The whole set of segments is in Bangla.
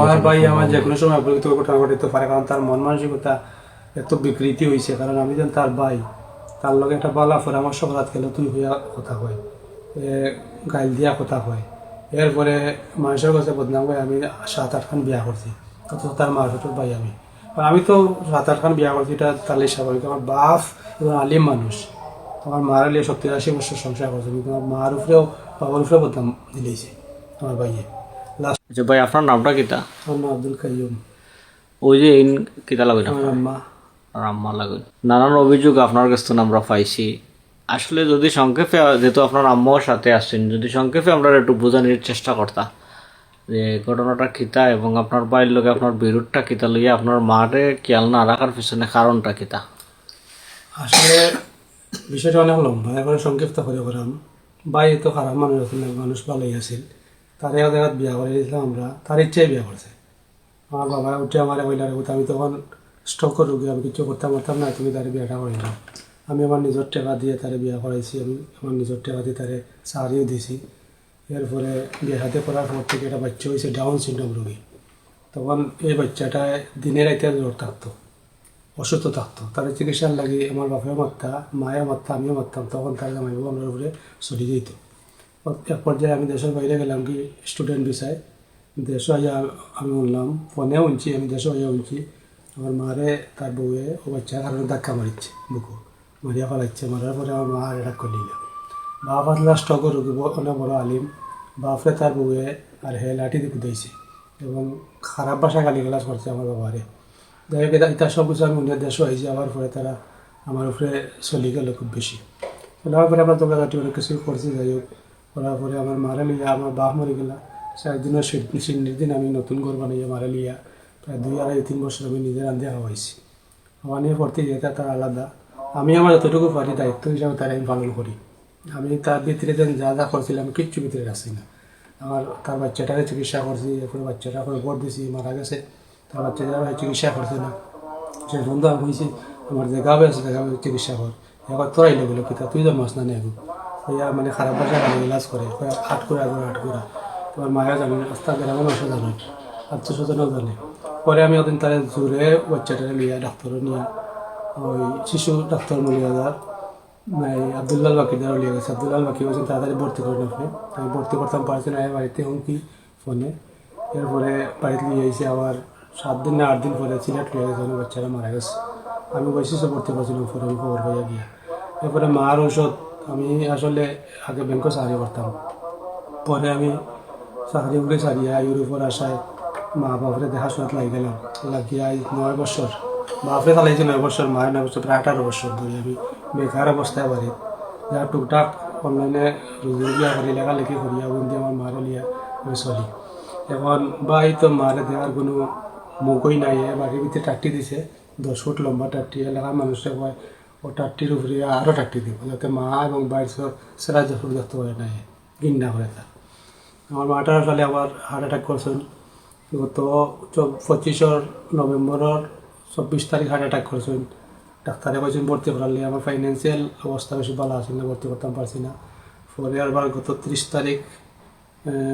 আমার ভাই আমার যে কোনো সময় অপরিচিত ঘটনা ঘটিতে পারে কারণ তার মন মানসিকতা এত বিকৃতি হয়েছে কারণ আমি যেন তার ভাই তার লগে একটা বালা পরামর্শ কথা খেলে তুই হইয়া কথা কয় গাইল দিয়া কথা কয়। এরপরে মানুষের কাছে বদনাম করে আমি সাত আটখান বিয়া করছি অথচ তার মারফতের ভাই আমি। আর আমি তো সাত আটখান বিয়া করছি এটা তাহলে স্বাভাবিক। আমার বাপ এবং আলিম মানুষ আমার মার লিয়ে সত্তর আশি বছর সংসার করছে কিন্তু আমার মার উপরেও বাবার উপরেও বদনাম দিলেছে আমার ভাইয়ে। আচ্ছা ভাই আপনার নামটা কিতা আমার আব্দুল কাইয়ুম। ওই যে ইন কিতা আম্মা। লাগে নানান অভিযোগ আপনার কাছ থেকে আমরা পাইছি। আসলে যদি সংক্ষেপে যেহেতু আপনার আম্মার সাথে আসছেন যদি সংক্ষেপে আমরা একটু বোঝানোর চেষ্টা করতাম যে ঘটনাটা কিতা এবং আপনার লোকে আপনার বিরুদ্ধটা কিতা লইয়া আপনার মারে খেয়াল না রাখার পিছনে কারণটা কিতা আসলে বিষয়টা অনেক লম্বা। এবার সংক্ষিপ্ত করে করাম বাই তো খারাপ মানুষ মানুষ ভালোই আছিল। তারে জায়গাত বিয়া করে দিয়েছিলাম আমরা। তার ইচ্ছাই বিয়া করছে। আমার বাবা উঠে আমার কইলার কথা আমি তখন স্ট্রোকের রোগী, আমি কিছু করতে পারতাম না, তুমি তারে বিয়াটা করে না আমি আমার নিজের টাকা দিয়ে তারে বিয়া করাইছি, আমি আমার নিজের টাকা দিয়ে তারে সারিও দিয়েছি। এরপরে বিয়ে হাতে করার পর থেকে একটা বাচ্চা হয়েছে, ডাউন সিন্ড্রোম রোগী। তখন এই বাচ্চাটা দিনের রাইতে জ্বর থাকতো, অসুস্থ থাকতো। তার চিকিৎসার লাগে আমার বাপেও মারতা, মায়েও মারতা, আমিও মারতাম, তখন তার জামাইবাবু আমার উপরে চলে যেত এক পর্যায়ে আমি দেশের বাইরে গেলাম কি স্টুডেন্ট বিষয় দেশে আইয়া আমি উনলাম ফোনে উনছি আমি দেশে আইয়া উনছি আমার মারে তার বউয়ে ও বাচ্চা কারণে ধাক্কা মারিচ্ছে বুকু মারিয়া ফেলাচ্ছে মারার পরে আমার মা এটা করে নিল বাপ আসলে স্টকের রোগী অনেক বড় আলিম বাপরে তার বউয়ে আর হে লাঠি দিয়ে কুদাইছে এবং খারাপ ভাষা গালি গালাজ করছে আমার বাবারে যাই হোক এটা- সব কিছু আমি অন্য দেশও হয়েছি আবার পরে তারা আমার উপরে চলি গেল খুব বেশি চলার পরে আমরা তোমরা অনেক কিছু করছি যাই হোক করার পরে আমার মারা লিয়া আমার বাপ মরে গেলা। দিনের সিন্নির দিন আমি নতুন ঘর বানাইয়া মারা লিয়া প্রায় দুই আড়াই, তিন বছর আমি নিজে রান্ধে খাওয়াইছি আমার নিয়ে পড়তে যেতে তার আলাদা। আমি আমার যতটুকু পারি দায়িত্ব হিসাবে তারা আমি পালন করি। আমি তার ভিতরে যেন যা যা করছিলাম কিচ্ছু ভিতরে রাখছি না। আমার তার বাচ্চাটাকে চিকিৎসা করছি, এরপরে বাচ্চাটা করে ভোট দিছি, মারা গেছে। তার বাচ্চাটা চিকিৎসা করছে না। সে বন্ধু আমি কইছি আমার দেখাবে আছে দেখাবে চিকিৎসা কর। এবার তোরাই লেগে কিতা তুই তো মাস না নেব ওইয়া মানে খারাপ ভাষা গালি ইলাজ করে আট করে আগে আট করে। তোমার মায়া জানে রাস্তা গ্রামের মানুষও জানে। আত্মীয় জানে। পরে আমি ওদিন তার জোরে বাচ্চাটারে নিয়ে ডাক্তারও নিয়ে, ওই শিশু ডাক্তার মলিয়াদার এই আবদুল্লাল বাকিদারও লিয়ে গেছে। আবদুল্লাল বাকি বলছেন তাড়াতাড়ি ভর্তি করেন আপনি আমি ভর্তি করতাম পারছি না এই বাড়িতে হুমকি ফোনে। এরপরে বাড়িতে নিয়ে এসে আবার সাত দিন না আট দিন পরে সিলেট লিয়ে গেছে, অনেক বাচ্চারা মারা গেছে। আমি বৈশিষ্ট্য ভর্তি করছিলাম পরে আমি খবর পাইয়া গিয়া। এরপরে মার ঔষধ আমি আসলে আগে ব্যাংকে চাকরি করতাম। পরে আমি চাকরি করে ছাড়িয়া ইউরোপের আশায় মা বাপরে দেখাশোনাত লাগি গেলাম। লাগিয়া এই নয় বছর। বাপরে চালাইছি নয় বছর, মায়ের নয় বছর, প্রায় আঠারো বছর ধরে আমি বেকার অবস্থায় বাড়ি যা টুকটাক অনলাইনে রুজি বিয়া করি লেখালেখি করিয়া বন্দি আমার মারে লিয়া আমি চলি। এখন বাই তো মারে দেওয়ার কোনো মুখই নাই বাড়ির ভিতরে টাট্টি দিছে, দশ ফুট লম্বা টাট্টি, এলাকার মানুষে কয় ও টাট্টির উপরে আরও টাট্টি দিব, যাতে মা এবং বাইর সেরা যখন দেখতে পারে না ঘিন্না করে তার। আমার মাটার সালে আবার হার্ট অ্যাটাক করছেন। গত পঁচিশর নভেম্বরের চব্বিশ তারিখ হার্ট অ্যাটাক করছেন। ডাক্তারে কইছেন, ভর্তি করালে আমার ফাইন্যান্সিয়াল অবস্থা বেশি ভালো আছে না, ভর্তি করতাম পারছি না। পরে আবার গত ত্রিশ তারিখ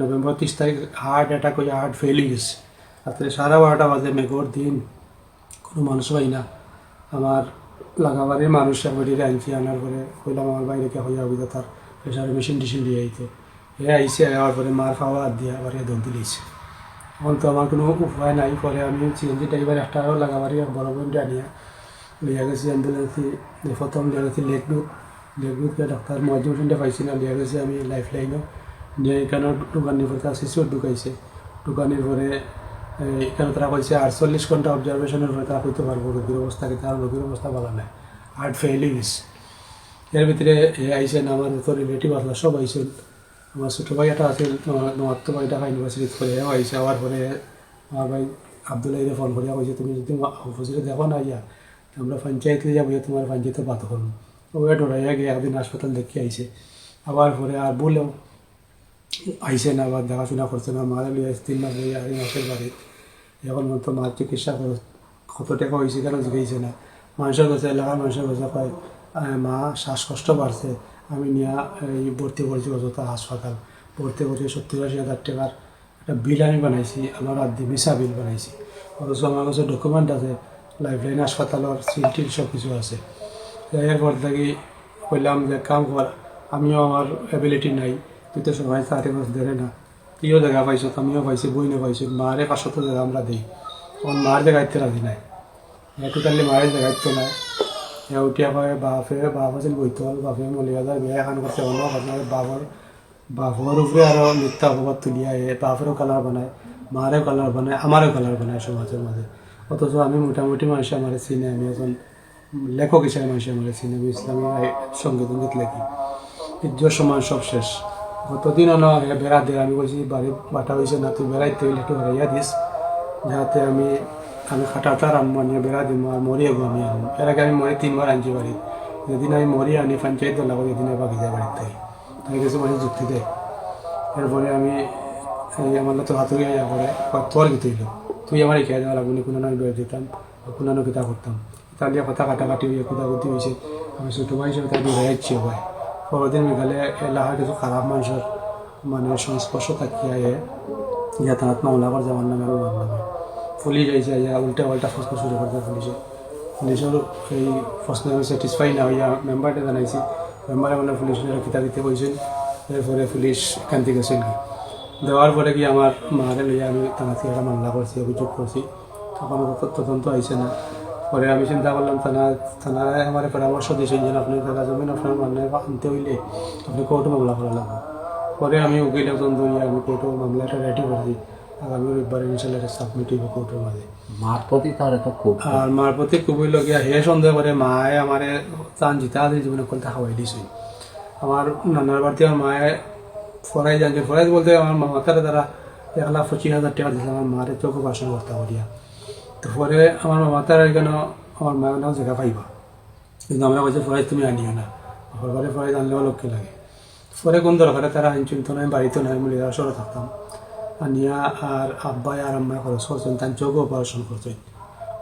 নভেম্বর ত্রিশ তারিখ হার্ট অ্যাটাক হয়ে হার্ট ফেল হয়ে গেছে রাত্রে সাড়ে বারোটা বাজে, মেঘর দিন। কোনো মানুষ পাই না। আমার লাগাবাড়ির মানুষ বাড়িতে আনছি আনার পরে কইলাম, আমার বাইরে কে হইয়া হইতে তার? প্রেশার মেশিন টেশিন দিয়ে আইতো। এ আইসে আবার পরে মার খাওয়া হাত দিয়ে আবার দৌড় দিলেছে এখন তো আমার কোনো উপায় নাই, পরে আমি সিএনজি ড্রাইভার একটা লাগাবাড়ি আর বড় বোনটা আনিয়া লিয়া গেছি অ্যাম্বুলেন্সে প্রথম লিয়া গেছি লেকনুট লেকনুটকে ডাক্তার মহাজিম হোসেনটা পাইছি না লিয়া গেছি আমি লাইফ লাইনও নিয়ে এখানে দোকানের পরে শিশু ঢুকাইছে। দোকানের পরে এখানে তারা বলছে, আটচল্লিশ ঘণ্টা অবজারভেশনের পরে তারা কইতে পারব রোগীর অবস্থা কি তার? রোগীর অবস্থা ভালো নাই। হার্ট ফেল গেছে এর ভিতরে আইসেন, আমার যত রিলেটিভ আসলো সব আইসেন। আমার ছোটো ভাই একটা আছে নমাত্ম ভাই ঢাকা ইউনিভার্সিটিতে করে এও আইসে। আবার পরে আমার ভাই আবদুল্লাহ ফোন করিয়া কইছে, তুমি যদি অফিসে দেখো না ইয়া আমরা পঞ্চায়েতে যাব তোমার পঞ্চায়েতে বাদ করুন ওয়া ডরাইয়া গিয়ে একদিন হাসপাতাল দেখে আইসে। আবার পরে আর বলেও আইসে না, আবার দেখাশোনা করছে না। মারা লিয়ে তিন মাস আড়াই মাসের বাড়ি এখন মতো মার চিকিৎসা খরচ কত টাকা হয়েছে কেন জিজ্ঞাসা না? মানুষের কাছে এলাকার মানুষের কাছে কয় মা, শ্বাসকষ্ট বাড়ছে আমি নিয়ে, এই ভর্তি করছি অযথা হাসপাতাল। ভর্তি করছি সত্তর আশি হাজার টাকার একটা বিল আমি বানাইছি আমার আদি মিশা বিল বানাইছি। অথচ আমার কাছে ডকুমেন্ট আছে লাইফলাইন হাসপাতালের সিল টিল সব কিছু আছে। তো এরপর থেকে কইলাম যে, কাম কর আমিও আমার এবিলিটি নাই। তুই তো সবাই চারি মাস ধরে না। তুইও জায়গা পাইছ আমিও পাইছি বইনে পাইছি মারে পাঁচশত জায়গা আমরা দিই তখন মার জায়গাইতে রাজি নাই টোটালি মায়ের জায়গাইত নাই এ উঠিয়া কয় বাপে বাপ আছিল বৈতল বাপে মলিয়াদার বিয়া এখন করতে অন্য আপনার বাপর বাপর উপরে আরও মিথ্যা অপবাদ তুলিয়া এ বাপেরও কালার বানায় মারেও কালার বানায় আমারও কালার বানায় সমাজের মাঝে অথচ আমি মোটামুটি মানুষ আমার চিনি আমি এখন লেখক হিসেবে মানুষ আমার চিনি আমি ইসলামী সংগীত সংগীত লেখি সমান সব শেষ গতদিন অন বেড়া দিয়ে আমি বলছি, বাড়ি বাটা হয়েছে না, তুই বেড়াইতে হইলে একটু বেড়াইয়া দিস। যাতে আমি আমি খাটাটা রান্না নিয়ে বেড়া দিব আর মরিয়ে গো আমি আনব এর আগে আমি মরে তিনবার আনছি বাড়ি। যেদিন আমি মরি আনি পঞ্চায়েত লাগো যেদিন বাকি যায় বাড়িতে। তাই কিছু মানুষ যুক্তি দেয় এরপরে আমি আমার তো হাতুড়ি আয়া করে তোর কি তুইল তুই আমার খেয়ে দেওয়া লাগবে কোনো আমি বেড়ে দিতাম কোনো কিতা করতাম। তার দিয়ে কথা কাটাকাটি হয়ে কুদাকুতি হয়েছে আমি ছোটো ভাই হিসেবে তাই দিয়ে যাচ্ছি পরদিন বিকালে এলাকার কিছু খারাপ মানুষের মানে সংস্পর্শ থাকিয়া এ যাতায়াত মামলা করে যাওয়ার নামে আমার নামে। পুলিশ আইসে আইয়া উল্টা পাল্টা প্রশ্ন শুরু করতে পুলিশে। পুলিশের এই প্রশ্ন আমি স্যাটিসফাই না হইয়া মেম্বারটা জানাইছি। মেম্বারে মানে পুলিশের কিতা দিতে কইছেন এরপরে পুলিশ এখান থেকে গেছেন দেওয়ার পরে কি আমার মারে লইয়া আমি থানাতে একটা মামলা করছি, অভিযোগ করছি। তখন তদন্ত আইসে না। পরে আমি চিন্তা করলাম থানা থানায় আমার পরামর্শ দিয়েছেন যে আপনি জায়গা জমিন আপনার মানে আনতে হইলে আপনি কোর্টে মামলা করা লাগবে। পরে আমি উকিল একজন ধরিয়া আমি কোর্টে মামলাটা রেডি করছি আগামী রবিবার ইনশাল্লাহ সাবমিট হইব কোর্টের মাঝে মার প্রতি তার একটা খুব আর মার প্রতি খুবই লগিয়া হে সন্দেহ করে মায়ে আমারে চান জিতা দিয়ে জীবনে কথা খাওয়াই দিছে? আমার নানার বাড়িতে আমার মায়ে ফরাই জানছে ফরাই বলতে আমার মামাতারা তারা এক লাখ পঁচিশ হাজার টাকা দিয়েছে আমার মারে চোখ বাসন করতে করিয়া তো পরে আমার মামাতারা এখানে আমার মায়ের নাম জায়গা পাইবা। কিন্তু আমরা বলছি ফরাই তুমি আনিও না ঘরে ফরাই আনলেও লক্ষ্য লাগে? পরে কোন দরকারে তারা আইনচিন্ত নাই বাড়িতে নাই মিলে সরে থাকতাম। আনিয়া আর আব্বাই আর আম্মাই খরচ করছেন তার চোখ অপারেশন করছেন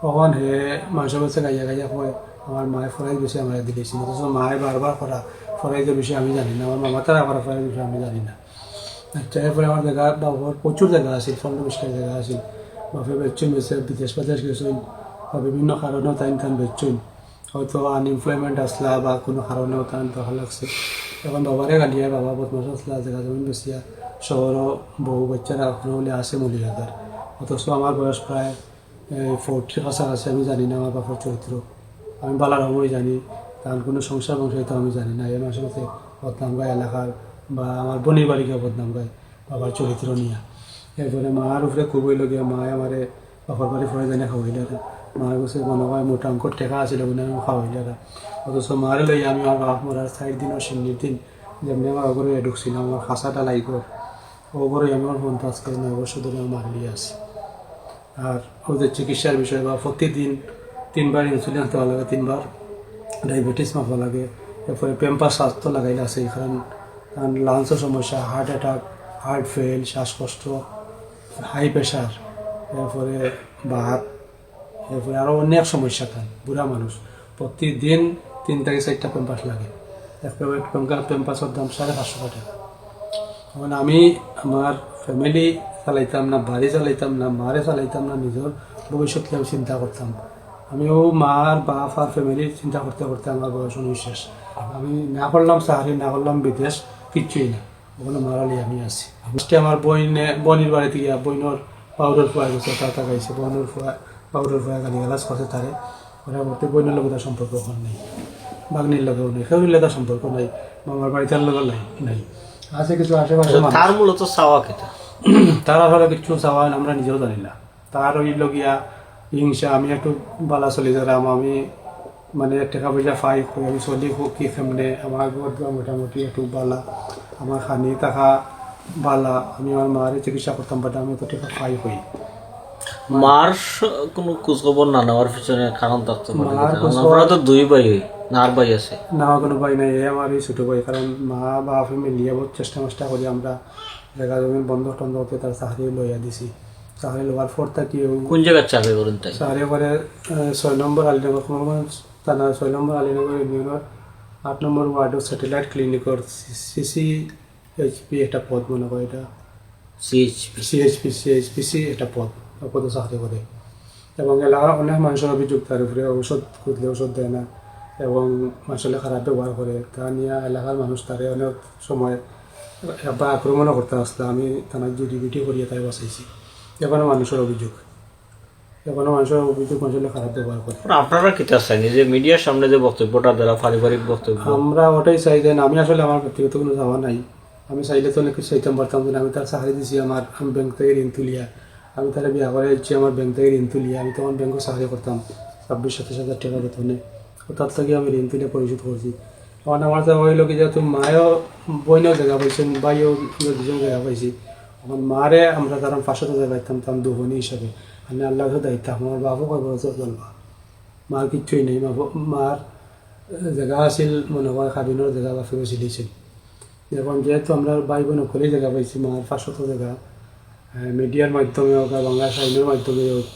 তখন হে মানুষের কাছে, গাইয়া গাইয়া কয় আমার মায়ের ফরাই বেশি আমার দিয়েছি অথচ মায়ের বারবার করা ফরাইজের বিষয়ে আমি জানি না। আমার মামা তারা করা ফরাইজের বিষয়ে আমি জানি না। আচ্ছা এরপরে আমার জায়গা বাবার প্রচুর জায়গা আছে পনেরো বিশটা জায়গা আছে বেছে বিদেশ বিদেশ গেছেন বা বিভিন্ন কারণেও তাই তান বেচুন হয়তো আনএমপ্লয়মেন্ট আসলা বা কোনো কারণেও তান দেখা লাগছে এখন বাবারে গালিয়া বাবা বদমাস আসলা জায়গা জমিন বেশিয়া শহরও বহু বাচ্চারা এখনও বলে আসে মলিয়াদার অথচ আমার বয়স প্রায় ফোর্টির কাছাকাছি আমি জানি না আমার বাবার চরিত্র আমি বালার সময় জানি তার কোনো সংসার বংশ তো আমি জানি না মাসের মধ্যে বদনাম গায় এলাকার বা আমার বোনের বাড়িকে বদনাম গায় বাবার চরিত্র নিয়ে এরপরে মার উপরে খুবই লগিয়া। মায় আমারে বাবার বাড়ি ফরে জানি খাওয়াইলে মার কাছে মনে হয় মোটা অঙ্কর টেকা আছিল বলে আমি খাওয়াইলে অথচ মারে লই আমি আমার বাপ মরার চার দিন। ও সিন্নির দিন যেমনি আমার ওপরে ঢুকছিলাম আমার খাসাটা লাইক ওপরে আমি আমার ফোন আজকে নয় বছর ধরে আমার মারলি আছে। আর ওদের চিকিৎসার বিষয় বা প্রতিদিন তিনবার ইনসুলিন দেওয়া লাগে তিনবার ডায়াবেটিস মাপা লাগে। এরপরে পেম্পার স্বাস্থ্য লাগাইলে আছে কারণ কারণ সমস্যা হার্ট অ্যাটাক হার্ট ফেল শ্বাসকষ্ট। হাই প্রেশার এরপরে বাত এরপরে আরও অনেক সমস্যা থাকে বুড়া মানুষ। প্রতিদিন তিন থেকে চারটা পেম্পাস লাগে। এক পেম্পাস পেম্পাসের দাম সাড়ে পাঁচশো টাকা। এখন আমি আমার ফ্যামিলি চালাইতাম না, বাড়ি চালাইতাম না, মারে চালাইতাম না, নিজের ভবিষ্যৎকে আমি চিন্তা করতাম। আমিও মার বাপ আর ফ্যামিলি চিন্তা করতে করতে আমার বয়স উনিশ শেষ। আমি না করলাম চাকরি, না করলাম বিদেশ, কিচ্ছুই না। ওখানে মারালি আমি আছি। ফার্স্টে আমার বইনে বনির বাড়িতে গিয়া বইনর পাউডার ফুয়া গেছে তা তাকাইছে বইনের ফুয়া পাউডার ফুয়া গালি গালাজ করছে তারে। ওরা বলতে বইনের লগে তার সম্পর্ক এখন নেই বাগনির লগেও নেই কেউ তার সম্পর্ক নাই মামার বাড়িতে লগে নাই নাই। আছে কিছু আশেপাশে মানুষ। তার মূলত চাওয়া কেটা? তার আসলে কিছু চাওয়ান আমরা নিজেও জানি না। তার ওই লগিয়া হিংসা আমি একটু বালা চলি যারাম আমি মানে টাকা পয়সা পাই আমি চলি কি কেমনে আমার ঘর দুয়ার মোটামুটি একটু বালা আমার খানি টাকা বালা আমি আমার মারে চিকিৎসা করতাম বাট আমি তো টাকা পাই হই মার কোনো খোঁজখবর না নেওয়ার পিছনে কারণ থাকতে পারে তো দুই ভাই হই না আর ভাই আছে। না কোনো ভাই নাই আমার এই ছোটো ভাই কারণ মা বা মিলিয়ে বহুত চেষ্টা মেষ্টা করি আমরা জায়গা জমিন বন্ধ টন্ধ হতে তার চাকরি লইয়া দিছি চাকরি লোৱাৰ পর থাকিও কোন জায়গার চাকরি করেন তাই? চাকরি করে ছয় নম্বর আলিনগর কোমলগঞ্জ থানা ছয় নম্বর আলিনগর ইউনিয়নের আট নম্বর ওয়ার্ডের স্যাটেলাইট ক্লিনিকর সিসি এইচপি একটা পদ মনে হয় এটা। সিএইচপি সিএইচপি সিএইচপিসি একটা পদ পদে চাকরি করে। এবং এলাকার অনেক মানুষের অভিযোগ তার উপরে ঔষধ খুঁজলে ওষুধ দেয় না এবং আসলে খারাপ ব্যবহার করে। তা নিয়ে এলাকার মানুষ তারে অনেক সময় একবার আক্রমণও করতে আসলে। আমি থানার জুডিবিটি করিয়ে তাই বসাইছি। এখনও মানুষের অভিযোগ। এখনও মানুষের অভিযোগ আসলে খারাপ ব্যবহার করে আপনারা কিতা চাইনি? যে মিডিয়ার সামনে যে বক্তব্যটা দেওয়া পারিবারিক বক্তব্য। আমরা ওটাই চাই যে আমি আসলে আমার ব্যক্তিগত কোনো চাওয়া নাই। আমি চাইলে তো অনেক কিছু চাইতাম পারতাম যে আমি তার চাকরি দিছি আমার আমি ব্যাংক থেকে ঋণ তুলিয়া। আমি তারা বিয়া করে দিচ্ছি আমার ব্যাংক থেকে ঋণ তুলিয়া। আমি তখন ব্যাংকে চাকরি করতাম ছাব্বিশ সাতাশ হাজার টাকা বেতনে। তার থেকে আমি ঋণ তুলে পরিশোধ করছি। তখন আমার তো হইল কি যে তুমি মায়েও বইনেও জায়গা পাইছেন বাইও দুজন জায়গা পাইছি। আমার মারে আমরা কারণ পাঁচশো টাকা পাইতাম তাম দুবনি হিসাবে। আমি আল্লাহ দায়িত্ব আমার বাবু কয় বছর চলবা? মার কিচ্ছুই নেই মার জেগা আছিল, মনে হয় খাবিনের জেগা বা ফেরত চিলিছিল এখন যেহেতু আমরা ভাই বোন সকলেই জায়গা পাইছি, মার পাঁচশত জায়গা মিডিয়ার মাধ্যমে হোক আর বাংলা সাইনের মাধ্যমে হোক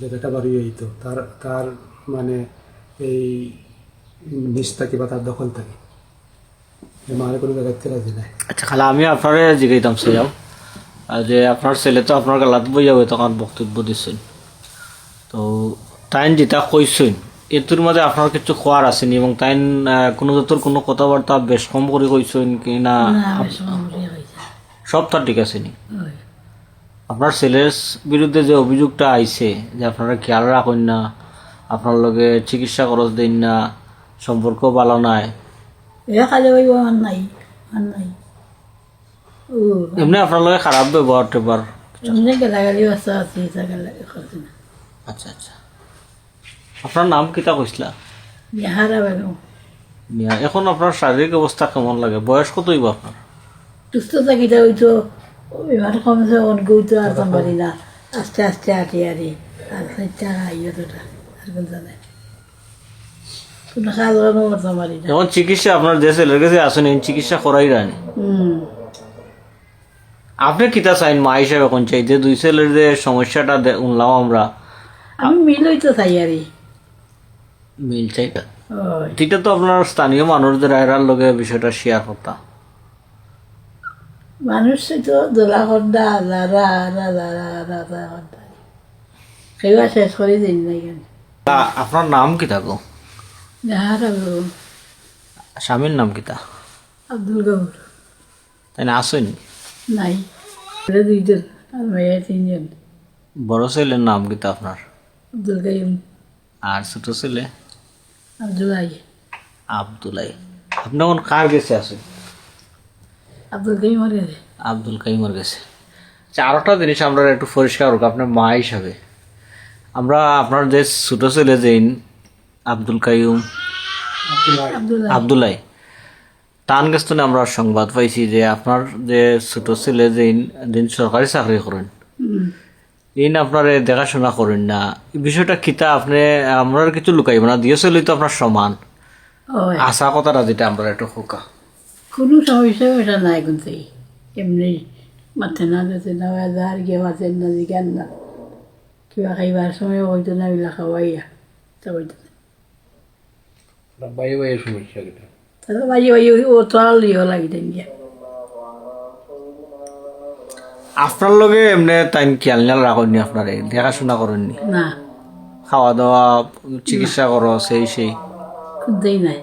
জায়গাটা বাড়ি হইত তার তার মানে এই নিচ থাকে বা তার দখল থাকে। মার কোনো জায়গাতে রাজি নাই। আচ্ছা খালা, আমি আপনারে জিগাইতাম চাইয়াম যে আপনার ছেলে তো আপনার গালাত বইয়া হয়ে তখন বক্তব্য দিচ্ছেন তো তাইন যেটা কইছেন এটোর মাঝে আপনার কিছু খোয়ার আসেনি এবং তাইন কোনো জাতর কোনো কথাবার্তা বেশ কম করে কইছেন কি না? সব তার ঠিক আছে নি? আপনার ছেলের বিরুদ্ধে যে অভিযোগটা আইছে যে আপনারা খেয়াল রাখেন না আপনার লগে চিকিৎসা খরচ দেন না সম্পর্ক ভালো নাই। নাই। এমনি আপনার লগে খারাপ ব্যবহার টেবার এমনি গেলাগালি বাচ্চা আছে আচ্ছা আচ্ছা। আপনার নাম কিতা কইসলা বিহারা বেগম এখন আপনার শারীরিক অবস্থা কেমন লাগে? বয়স কতই বা আপনার সুস্থ থাকিটা ওই তো এবার কমছে অনকেও তো আর পারি না আস্তে আস্তে আটি আরি আর চারটা খাইয়ে তোটা আর কোন জানে? এখন চিকিৎসা আপনার ছেলের কাছে আসেন চিকিৎসা করাই রানি হুম আপনি কিতা চাইন? মা হিসাবে এখন চাই? যে দুই ছেলের যে সমস্যাটা উনলাম আমরা। আমি মিলই তো চাই আরি। মিল ওই এটা তো আপনার স্থানীয় মানুষদের এরার লগে বিষয়টা শেয়ার করতাম। মানুষ তো দোলা খর্দা লারা আরা আরা খর্দা সেইবার শেষ করে দিন না তা আপনার নাম কি থাকো স্বামীর নাম কিতা? আব্দুল গৌর তাই না আসেন নাই। দুইজন আর মেয়ে তিনজন। বড় ছেলের নাম কিতা আপনার? আব্দুল কাইম আর ছোট ছেলে? আব্দুল আই। আবদুলাই আপনি এখন কার গেছে আসেন আব্দুল কাইম মরে গেছে আব্দুল কাইমর গেছে আচ্ছা আরেকটা জিনিস আমরা একটু পরিষ্কার হোক আপনার মা হিসাবে। আমরা আপনার যে ছোট ছেলে যেইন আব্দুল কাইম আব্দুল আবদুল্লাই টান গেস্তনে আমরা সংবাদ পাইছি যে আপনার যে ছোট ছেলে যেইন দিন সরকারি চাকরি করেন ইন আপনার দেখাশোনা করেন না। বিষয়টা কিতা আপনি আমরা কিছু লুকাইব না দিয়ে চলি তো আপনার সমান। আশা কথাটা যেটা আমরা একটু হোকা কোনো সমস্যা ওটা নাই কিন্তু এমনি মাথে না যেতে না আর গিয়ে মাথে না জিজ্ঞান না। কিবা খাইবার সময় হয়তো না ওইলা খাওয়াইয়া তা হইতো না বাইরে বাইরে সমস্যা আর লিও লাগি দেন গিয়া আপনার লগে এমনি তাই খেয়াল নিয়াল রাখেননি আপনারে দেখাশোনা করেননি না খাওয়া দাওয়া চিকিৎসা করো সেই সেই খুঁজতেই নাই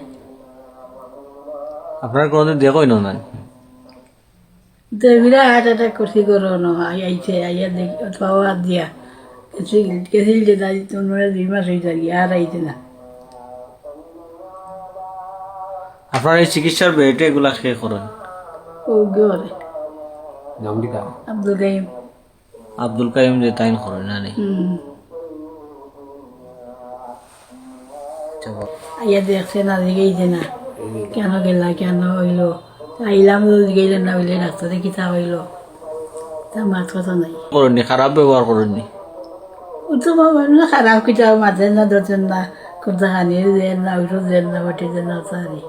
আপনার কোনোদিন দেখোই না নাই তো বিরাট হার্ট অ্যাটাক করছি করো ন আইছে আইয়া দেখি পাওয়া দিয়া গেছিল যে তোমরা দুই মাস হয়েছে গিয়া আর আইছে না আপনার এই চিকিৎসার বেড়েটে এগুলা খেয়ে করেন? ও গরে নাম আব্দুল কাইম। আব্দুল কাইম যে তাইন করেন না নেই হুম। আচ্ছা। আইয়া দেখছে না জিগাইছে না। কেন গেলা কেন হইল? আইলাম তো না হইলে ডাক্তারে কিতা হইল? তা মাত কথা নাই। করেননি খারাপ ব্যবহার করেননি? ও তো মানুষ খারাপ কিতা মাতেন না ধরছেন না কোনটা খানি দেন না ওইটা দেন না বাটি দেন না তারি